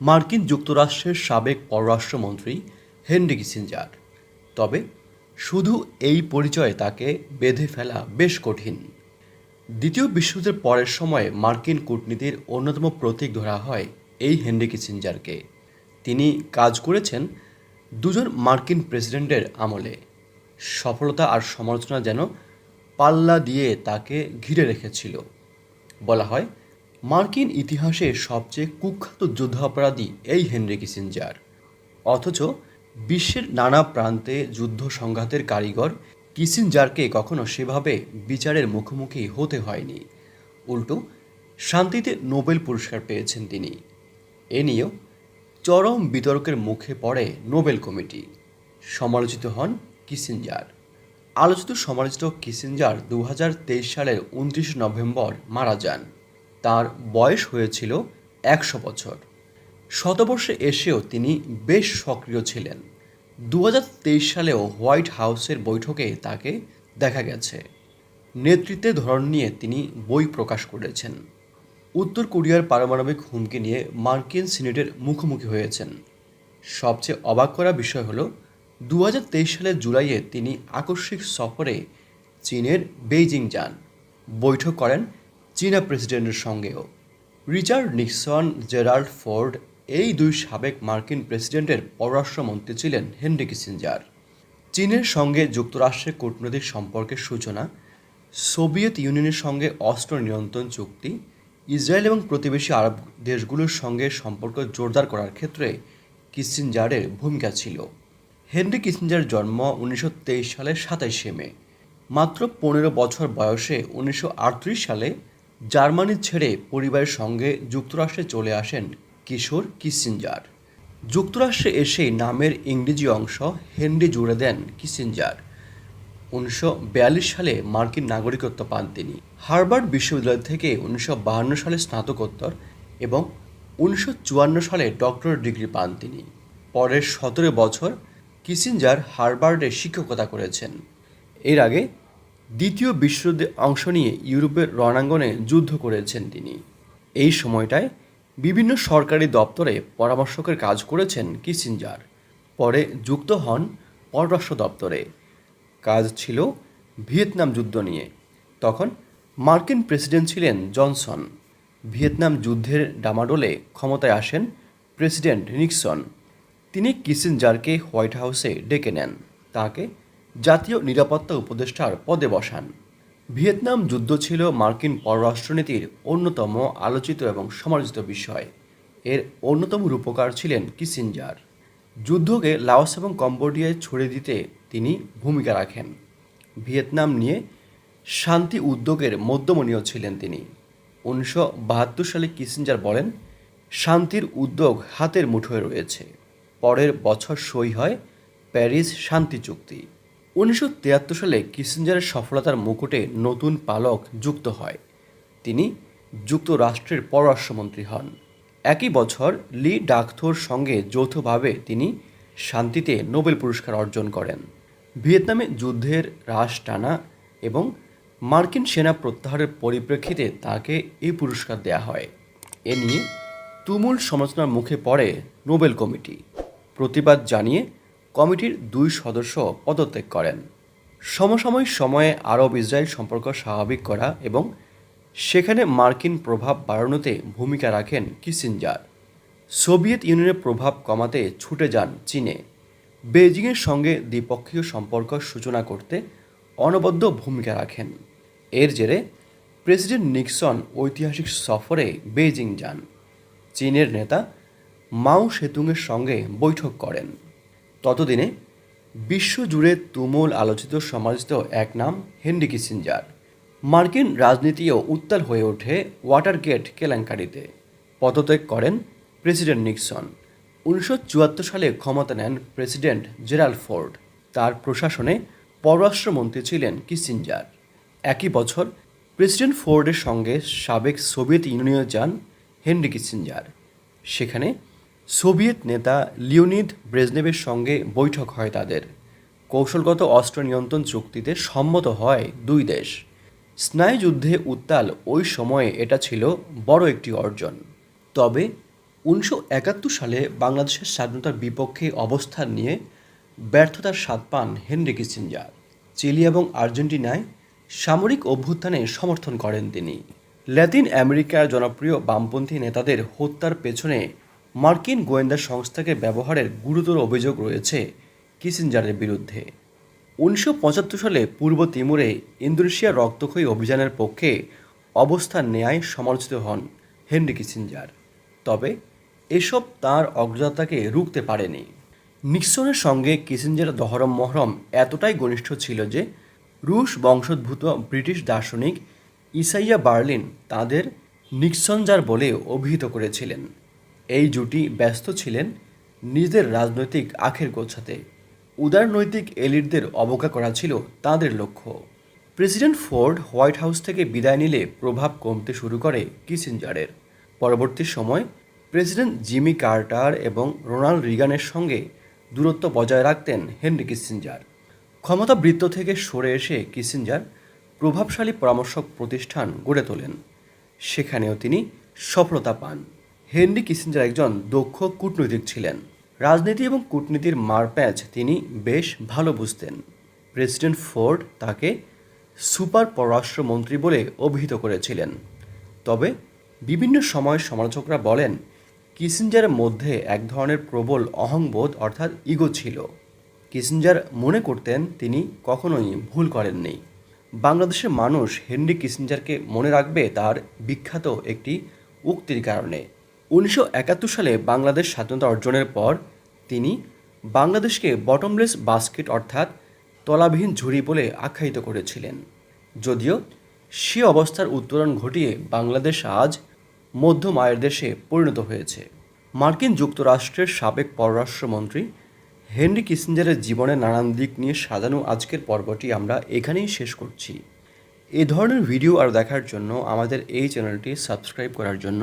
মার্কিন যুক্তরাষ্ট্রের সাবেক পররাষ্ট্রমন্ত্রী হেনরি কিসিঞ্জার। তবে শুধু এই পরিচয়ে তাকে বেঁধে ফেলা বেশ কঠিন। দ্বিতীয় বিশ্বযুদ্ধের পরের সময়ে মার্কিন কূটনীতির অন্যতম প্রতীক ধরা হয় এই হেনরি কিসিঞ্জারকে। তিনি কাজ করেছেন দুজন মার্কিন প্রেসিডেন্টের আমলে। সফলতা আর সমালোচনা যেন পাল্লা দিয়ে তাকে ঘিরে রেখেছিল। বলা হয় মার্কিন ইতিহাসে সবচেয়ে কুখ্যাত যুদ্ধাপরাধী এই হেনরি কিসিঞ্জার। অথচ বিশ্বের নানা প্রান্তে যুদ্ধ সংঘাতের কারিগর কিসিঞ্জারকে কখনো সেভাবে বিচারের মুখোমুখি হতে হয়নি। উল্টো, শান্তিতে নোবেল পুরস্কার পেয়েছেন তিনি। এ নিয়েও চরম বিতর্কের মুখে পড়ে নোবেল কমিটি। সমালোচিত হন কিসিঞ্জার। আলোচিত সমালোচিত কিসিঞ্জার দু সালের উনত্রিশ নভেম্বর মারা যান। তার বয়স হয়েছিল একশো বছর। শতবর্ষে এসেও তিনি বেশ সক্রিয় ছিলেন। দু হাজার তেইশ সালেও হোয়াইট হাউসের বৈঠকে তাকে দেখা গেছে। নেতৃত্বের ধরন নিয়ে তিনি বই প্রকাশ করেছেন। উত্তর কোরিয়ার পারমাণবিক হুমকি নিয়ে মার্কিন সিনেটের মুখোমুখি হয়েছেন। সবচেয়ে অবাক করা বিষয় হলো দু সালের জুলাইয়ে তিনি আকস্মিক সফরে চীনের বেইজিং যান। বৈঠক করেন চীনা প্রেসিডেন্টের সঙ্গেও। রিচার্ড নিক্সন, জেরাল্ড ফোর্ড এই দুই সাবেক মার্কিন প্রেসিডেন্টের পররাষ্ট্রমন্ত্রী ছিলেন হেনরি কিসিঞ্জার। চীনের সঙ্গে যুক্তরাষ্ট্রের কূটনৈতিক সম্পর্কের সূচনা, সোভিয়েত ইউনিয়নের সঙ্গে অস্ত্র নিয়ন্ত্রণ চুক্তি, ইসরায়েল এবং প্রতিবেশী আরব দেশগুলোর সঙ্গে সম্পর্ক জোরদার করার ক্ষেত্রে কিসিঞ্জারের ভূমিকা ছিল। হেনরি কিসিঞ্জার জন্ম উনিশশো সালের সাতাইশে মে। মাত্র পনেরো বছর বয়সে উনিশশো আটত্রিশ সালে জার্মানি ছেড়ে পরিবারের সঙ্গে যুক্তরাষ্ট্রে চলে আসেন কিশোর কিসিঞ্জার। যুক্তরাষ্ট্রে এসেই নামের ইংরেজি অংশ হেনরি জুড়ে দেন কিসিঞ্জার। উনিশশো সালে মার্কিন নাগরিকত্ব পান তিনি। হার্ভার্ড বিশ্ববিদ্যালয় থেকে উনিশশো সালে স্নাতকোত্তর এবং উনিশশো চুয়ান্ন সালে ডক্টরেট ডিগ্রি পান তিনি। পরের সতেরো বছর কিসিঞ্জার হার্ভার্ডে শিক্ষকতা করেছেন। এর আগে দ্বিতীয় বিশ্বযুদ্ধে অংশ নিয়ে ইউরোপের রণাঙ্গনে যুদ্ধ করেছেন তিনি। এই সময়টায় বিভিন্ন সরকারি দপ্তরে পরামর্শকের কাজ করেছেন কিসিঞ্জার। পরে যুক্ত হন পররাষ্ট্র দপ্তরে। কাজ ছিল ভিয়েতনাম যুদ্ধ নিয়ে। তখন মার্কিন প্রেসিডেন্ট ছিলেন জনসন। ভিয়েতনাম যুদ্ধের ডামাডোলে ক্ষমতায় আসেন প্রেসিডেন্ট নিক্সন। তিনি কিসিঞ্জারকে হোয়াইট হাউসে ডেকে নেন। তাকে জাতীয় নিরাপত্তা উপদেষ্টার পদে বসান। ভিয়েতনাম যুদ্ধ ছিল মার্কিন পররাষ্ট্রনীতির অন্যতম আলোচিত এবং সমালোচিত বিষয়। এর অন্যতম রূপকার ছিলেন কিসিঞ্জার। যুদ্ধকে লাওস এবং কম্বোডিয়ায় ছড়িয়ে দিতে তিনি ভূমিকা রাখেন। ভিয়েতনাম নিয়ে শান্তি উদ্যোগের মধ্যমণীয় ছিলেন তিনি। উনিশশো বাহাত্তর সালে কিসিঞ্জার বলেন, শান্তির উদ্যোগ হাতের মুঠোয় রয়েছে। পরের বছর সই হয় প্যারিস শান্তি চুক্তি। উনিশশো তিয়াত্তর সালে কিসিঞ্জারের সফলতার মুকুটে নতুন পালক যুক্ত হয়। তিনি যুক্তরাষ্ট্রের পররাষ্ট্রমন্ত্রী হন। একই বছর লি ডাকথোর সঙ্গে যৌথভাবে তিনি শান্তিতে নোবেল পুরস্কার অর্জন করেন। ভিয়েতনামে যুদ্ধের হ্রাস টানা এবং মার্কিন সেনা প্রত্যাহারের পরিপ্রেক্ষিতে তাকে এই পুরস্কার দেয়া হয়। এ নিয়ে তুমুল সমালোচনার মুখে পড়ে নোবেল কমিটি। প্রতিবাদ জানিয়ে কমিটির দুই সদস্য পদত্যাগ করেন। সমসাময়িক সময়ে আরব ইসরায়েল সম্পর্ক স্বাভাবিক করা এবং সেখানে মার্কিন প্রভাব বাড়ানোতে ভূমিকা রাখেন কিসিঞ্জার। সোভিয়েত ইউনিয়নের প্রভাব কমাতে ছুটে যান চীনে। বেজিংয়ের সঙ্গে দ্বিপক্ষীয় সম্পর্ক সূচনা করতে অনবদ্য ভূমিকা রাখেন। এর জেরে প্রেসিডেন্ট নিক্সন ঐতিহাসিক সফরে বেজিং যান। চীনের নেতা মাও সেতুংয়ের সঙ্গে বৈঠক করেন। ততদিনে বিশ্বজুড়ে তুমুল আলোচিত সমালোচিত এক নাম হেনরি কিসিঞ্জার। মার্কিন রাজনীতিও উত্তাল হয়ে ওঠে ওয়াটারগেট কেলেঙ্কারিতে। পদত্যাগ করেন প্রেসিডেন্ট নিক্সন। উনিশশো চুয়াত্তর সালে ক্ষমতা নেন প্রেসিডেন্ট জেরাল্ড ফোর্ড। তার প্রশাসনে পররাষ্ট্রমন্ত্রী ছিলেন কিসিঞ্জার। একই বছর প্রেসিডেন্ট ফোর্ডের সঙ্গে সাবেক সোভিয়েত ইউনিয়নে যান হেনরি কিসিঞ্জার। সেখানে সোভিয়েত নেতা লিওনিদ ব্রেজনেভের সঙ্গে বৈঠক হয় তাদের। কৌশলগত অস্ত্র নিয়ন্ত্রণ চুক্তিতে সম্মত হয় দুই দেশ। স্নায়ুযুদ্ধে উত্তাল ওই সময়ে এটা ছিল বড় একটি অর্জন। তবে উনিশশো একাত্তর সালে বাংলাদেশের স্বাধীনতার বিপক্ষে অবস্থান নিয়ে ব্যর্থতার স্বাদ পান হেনরি কিসিঞ্জার। চিলি এবং আর্জেন্টিনায় সামরিক অভ্যুত্থানে সমর্থন করেন তিনি। ল্যাতিন আমেরিকার জনপ্রিয় বামপন্থী নেতাদের হত্যার পেছনে মার্কিন গোয়েন্দা সংস্থাকে ব্যবহারের গুরুতর অভিযোগ রয়েছে কিসিঞ্জারের বিরুদ্ধে। উনিশশো পঁচাত্তর সালে পূর্ব তিমুরে ইন্দোনেশিয়া রক্তক্ষয়ী অভিযানের পক্ষে অবস্থান নেয়ায় সমালোচিত হন হেনরি কিসিঞ্জার। তবে এসব তার অগ্রযাত্রাকে রুখতে পারেনি। নিক্সনের সঙ্গে কিসিঞ্জার দহরম মহরম এতটাই ঘনিষ্ঠ ছিল যে রুশ বংশোদ্ভূত ব্রিটিশ দার্শনিক ইসাইয়া বার্লিন তাদের নিক্সনজার বলে অভিহিত করেছিলেন। এই জুটি ব্যস্ত ছিলেন নিজেদের রাজনৈতিক আখের গোছাতে। উদারনৈতিক এলিটদের অবজ্ঞা করা ছিল তাদের লক্ষ্য। প্রেসিডেন্ট ফোর্ড হোয়াইট হাউস থেকে বিদায় নিলে প্রভাব কমতে শুরু করে কিসিঞ্জারের। পরবর্তী সময় প্রেসিডেন্ট জিমি কার্টার এবং রোনাল্ড রিগানের সঙ্গে দূরত্ব বজায় রাখতেন হেনরি কিসিঞ্জার। ক্ষমতা বৃত্ত থেকে সরে এসে কিসিঞ্জার প্রভাবশালী পরামর্শক প্রতিষ্ঠান গড়ে তোলেন। সেখানেও তিনি সফলতা পান। হেনরি কিসিঞ্জার একজন দক্ষ কূটনৈতিক ছিলেন। রাজনীতি এবং কূটনীতির মারপ্যাচ তিনি বেশ ভালো বুঝতেন। প্রেসিডেন্ট ফোর্ড তাকে সুপার পররাষ্ট্রমন্ত্রী বলে অভিহিত করেছিলেন। তবে বিভিন্ন সময় সমালোচকরা বলেন কিসিঞ্জারের মধ্যে এক ধরনের প্রবল অহংবোধ অর্থাৎ ইগো ছিল। কিসিঞ্জার মনে করতেন তিনি কখনোই ভুল করেননি। বাংলাদেশের মানুষ হেনরি কিসিঞ্জারকে মনে রাখবে তার বিখ্যাত একটি উক্তির কারণে। উনিশশো একাত্তর সালে বাংলাদেশ স্বাধীনতা অর্জনের পর তিনি বাংলাদেশকে বটমলেস বাস্কেট অর্থাৎ তলাবিহীন ঝুড়ি বলে আখ্যায়িত করেছিলেন। যদিও সে অবস্থার উত্তরণ ঘটিয়ে বাংলাদেশ আজ মধ্যম আয়ের দেশে পরিণত হয়েছে। মার্কিন যুক্তরাষ্ট্রের সাবেক পররাষ্ট্রমন্ত্রী হেনরি কিসিঞ্জারের জীবনের নানান দিক নিয়ে সাজানো আজকের পর্বটি আমরা এখানেই শেষ করছি। এ ধরনের ভিডিও আর দেখার জন্য আমাদের এই চ্যানেলটি সাবস্ক্রাইব করার জন্য